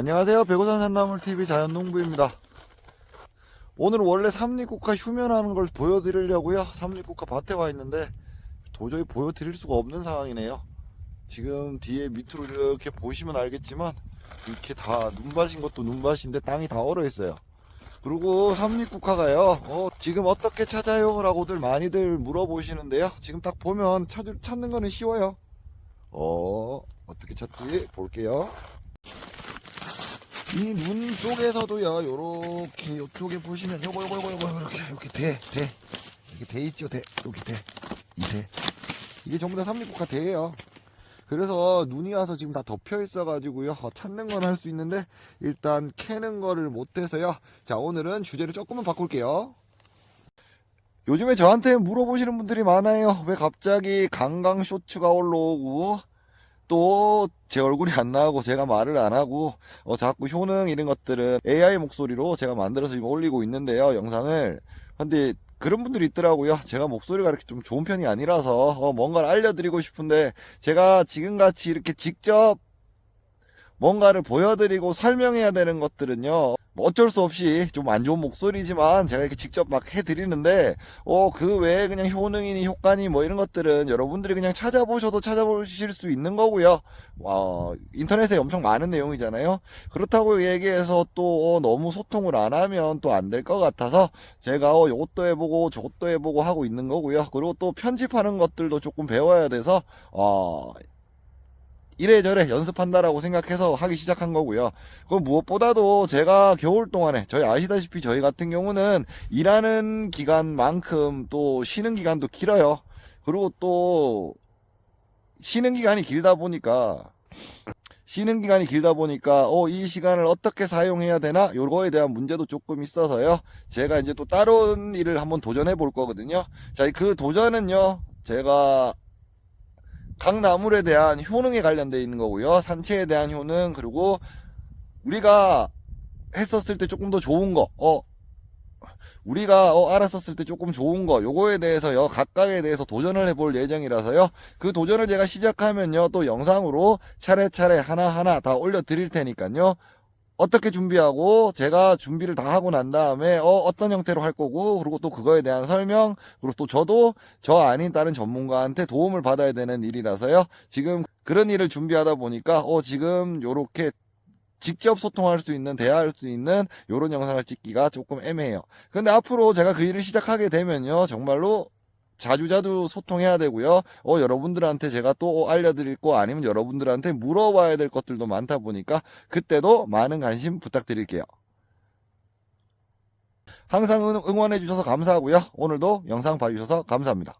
안녕하세요. 백오산 산나물TV 자연농부입니다. 오늘 원래 삼립국화 휴면하는 걸 보여드리려고요. 삼립국화 밭에 와 있는데 도저히 보여드릴 수가 없는 상황이네요. 지금 뒤에 밑으로 이렇게 보시면 알겠지만 이렇게 다 눈밭인 것도 눈밭인데 땅이 다 얼어 있어요. 그리고 삼립국화가요. 어, 지금 어떻게 찾아요? 라고들 많이들 물어보시는데요. 지금 딱 보면 찾, 찾는 거는 쉬워요. 어, 어떻게 찾지? 볼게요. 이 눈 속에서도요, 요렇게, 요쪽에 보시면, 요거, 요거, 요거, 요거, 이렇게, 이렇게 대, 대. 이렇게 대 있죠, 대. 여기 대. 이 대. 이게 전부 다 삼립국화 대예요. 그래서 눈이 와서 지금 다 덮여 있어 가지고요, 어, 찾는 건 할 수 있는데, 일단 캐는 거를 못해서요. 자, 오늘은 주제를 조금만 바꿀게요. 요즘에 저한테 물어보시는 분들이 많아요. 왜 갑자기 강강 쇼츠가 올라오고, 또 제 얼굴이 안 나오고 제가 말을 안 하고 어, 자꾸 효능 이런 것들은 AI 목소리로 제가 만들어서 지금 올리고 있는데요 영상을. 근데 그런 분들이 있더라고요. 제가 목소리가 이렇게 좀 좋은 편이 아니라서 어, 뭔가를 알려드리고 싶은데 제가 지금같이 이렇게 직접 뭔가를 보여드리고 설명해야 되는 것들은요 뭐 어쩔 수 없이 좀 안 좋은 목소리지만 제가 이렇게 직접 막 해드리는데 어 그 외에 그냥 효능이니 효과니 뭐 이런 것들은 여러분들이 그냥 찾아보셔도 찾아보실 수 있는 거고요. 어, 인터넷에 엄청 많은 내용이잖아요. 그렇다고 얘기해서 또 어, 너무 소통을 안 하면 또 안 될 것 같아서 제가 어, 요것도 해보고 저것도 해보고 하고 있는 거고요. 그리고 또 편집하는 것들도 조금 배워야 돼서 어 이래저래 연습한다라고 생각해서 하기 시작한 거고요. 그 무엇보다도 제가 겨울 동안에 저희 아시다시피 저희 같은 경우는 일하는 기간만큼 또 쉬는 기간도 길어요. 그리고 또 쉬는 기간이 길다 보니까 쉬는 기간이 길다 보니까 어 이 시간을 어떻게 사용해야 되나 요거에 대한 문제도 조금 있어서요. 제가 이제 또 다른 일을 한번 도전해 볼 거거든요. 자, 그 도전은요. 제가 각 나물에 대한 효능에 관련되어 있는 거고요. 산채에 대한 효능 그리고 우리가 했었을 때 조금 더 좋은 거, 어 우리가 어, 알았었을 때 조금 좋은 거, 요거에 대해서요 각각에 대해서 도전을 해볼 예정이라서요. 그 도전을 제가 시작하면요 또 영상으로 차례차례 하나하나 다 올려드릴 테니까요. 어떻게 준비하고 제가 준비를 다 하고 난 다음에 어, 어떤 형태로 할 거고 그리고 또 그거에 대한 설명 그리고 또 저도 저 아닌 다른 전문가한테 도움을 받아야 되는 일이라서요. 지금 그런 일을 준비하다 보니까 어 지금 요렇게 직접 소통할 수 있는 대화할 수 있는 요런 영상을 찍기가 조금 애매해요. 근데 앞으로 제가 그 일을 시작하게 되면요. 정말로 자주자주 소통해야 되고요. 어, 여러분들한테 제가 또 알려드릴 거 아니면 여러분들한테 물어봐야 될 것들도 많다 보니까 그때도 많은 관심 부탁드릴게요. 항상 응- 응원해 주셔서 감사하고요. 오늘도 영상 봐주셔서 감사합니다.